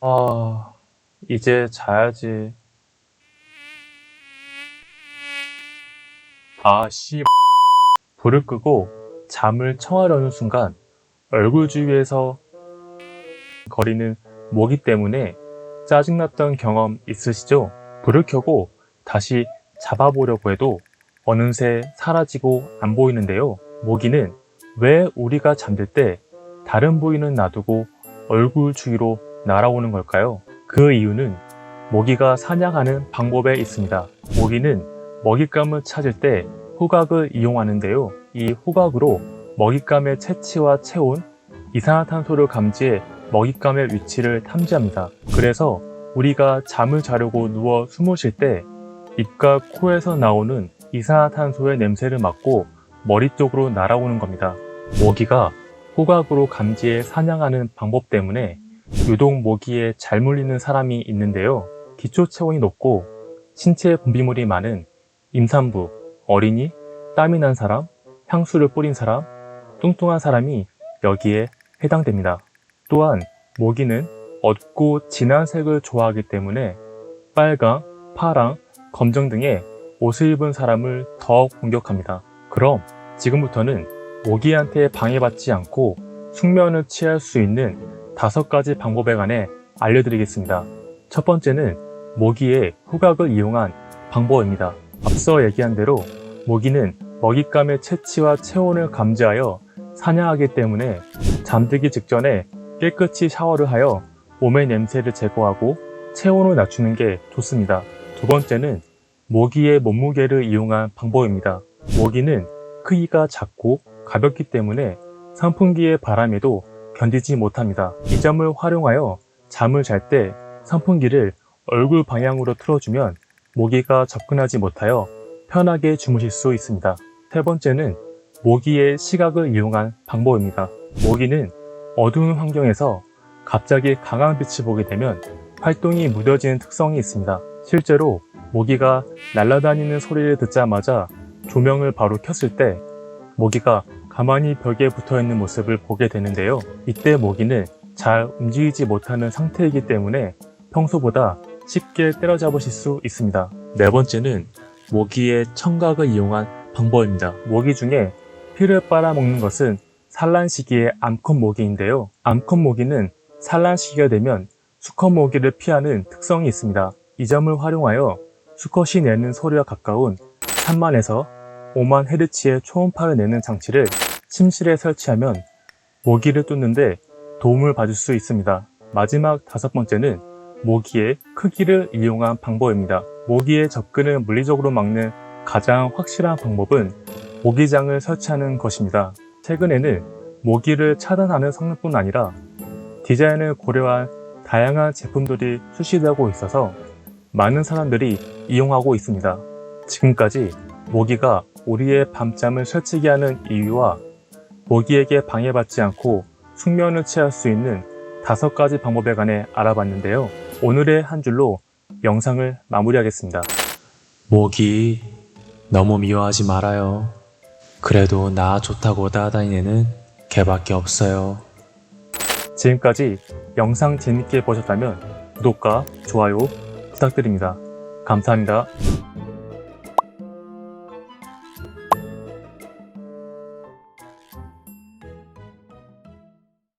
아, 이제 자야지. 아, 씨. 불을 끄고 잠을 청하려는 순간 얼굴 주위에서 거리는 모기 때문에 짜증났던 경험 있으시죠? 불을 켜고 다시 잡아보려고 해도 어느새 사라지고 안 보이는데요. 모기는 왜 우리가 잠들 때 다른 부위는 놔두고 얼굴 주위로 날아오는 걸까요? 그 이유는 모기가 사냥하는 방법에 있습니다. 모기는 먹잇감을 찾을 때 후각을 이용하는데요. 이 후각으로 먹잇감의 채취와 체온, 이산화탄소를 감지해 먹잇감의 위치를 탐지합니다. 그래서 우리가 잠을 자려고 누워 숨을 쉴 때 입과 코에서 나오는 이산화탄소의 냄새를 맡고 머리 쪽으로 날아오는 겁니다. 모기가 후각으로 감지해 사냥하는 방법 때문에 유독 모기에 잘 물리는 사람이 있는데요. 기초 체온이 높고 신체 분비물이 많은 임산부, 어린이, 땀이 난 사람, 향수를 뿌린 사람, 뚱뚱한 사람이 여기에 해당됩니다. 또한 모기는 어둡고 진한 색을 좋아하기 때문에 빨강, 파랑, 검정 등의 옷을 입은 사람을 더 공격합니다. 그럼 지금부터는 모기한테 방해받지 않고 숙면을 취할 수 있는 다섯 가지 방법에 관해 알려드리겠습니다. 첫 번째는 모기의 후각을 이용한 방법입니다. 앞서 얘기한 대로 모기는 먹잇감의 채취와 체온을 감지하여 사냥하기 때문에 잠들기 직전에 깨끗이 샤워를 하여 몸의 냄새를 제거하고 체온을 낮추는 게 좋습니다. 두 번째는 모기의 몸무게를 이용한 방법입니다. 모기는 크기가 작고 가볍기 때문에 선풍기의 바람에도 견디지 못합니다. 이 점을 활용하여 잠을 잘 때 선풍기를 얼굴 방향으로 틀어주면 모기가 접근하지 못하여 편하게 주무실 수 있습니다. 세 번째는 모기의 시각을 이용한 방법입니다. 모기는 어두운 환경에서 갑자기 강한 빛을 보게 되면 활동이 무뎌지는 특성이 있습니다. 실제로 모기가 날아다니는 소리를 듣자마자 조명을 바로 켰을 때 모기가 가만히 벽에 붙어 있는 모습을 보게 되는데요. 이때 모기는 잘 움직이지 못하는 상태이기 때문에 평소보다 쉽게 때려잡으실 수 있습니다. 네 번째는 모기의 청각을 이용한 방법입니다. 모기 중에 피를 빨아먹는 것은 산란 시기의 암컷 모기인데요. 암컷 모기는 산란 시기가 되면 수컷 모기를 피하는 특성이 있습니다. 이 점을 활용하여 수컷이 내는 소리와 가까운 3만에서 5만 헤르츠의 초음파를 내는 장치를 침실에 설치하면 모기를 뚫는데 도움을 받을 수 있습니다. 마지막 다섯 번째는 모기의 크기를 이용한 방법입니다. 모기의 접근을 물리적으로 막는 가장 확실한 방법은 모기장을 설치하는 것입니다. 최근에는 모기를 차단하는 성능뿐 아니라 디자인을 고려한 다양한 제품들이 출시되고 있어서 많은 사람들이 이용하고 있습니다. 지금까지 모기가 우리의 밤잠을 설치게 하는 이유와 모기에게 방해받지 않고 숙면을 취할 수 있는 다섯 가지 방법에 관해 알아봤는데요. 오늘의 한 줄로 영상을 마무리하겠습니다. 모기 너무 미워하지 말아요. 그래도 나 좋다고 따다니는 개밖에 없어요. 지금까지 영상 재밌게 보셨다면 구독과 좋아요 부탁드립니다. 감사합니다.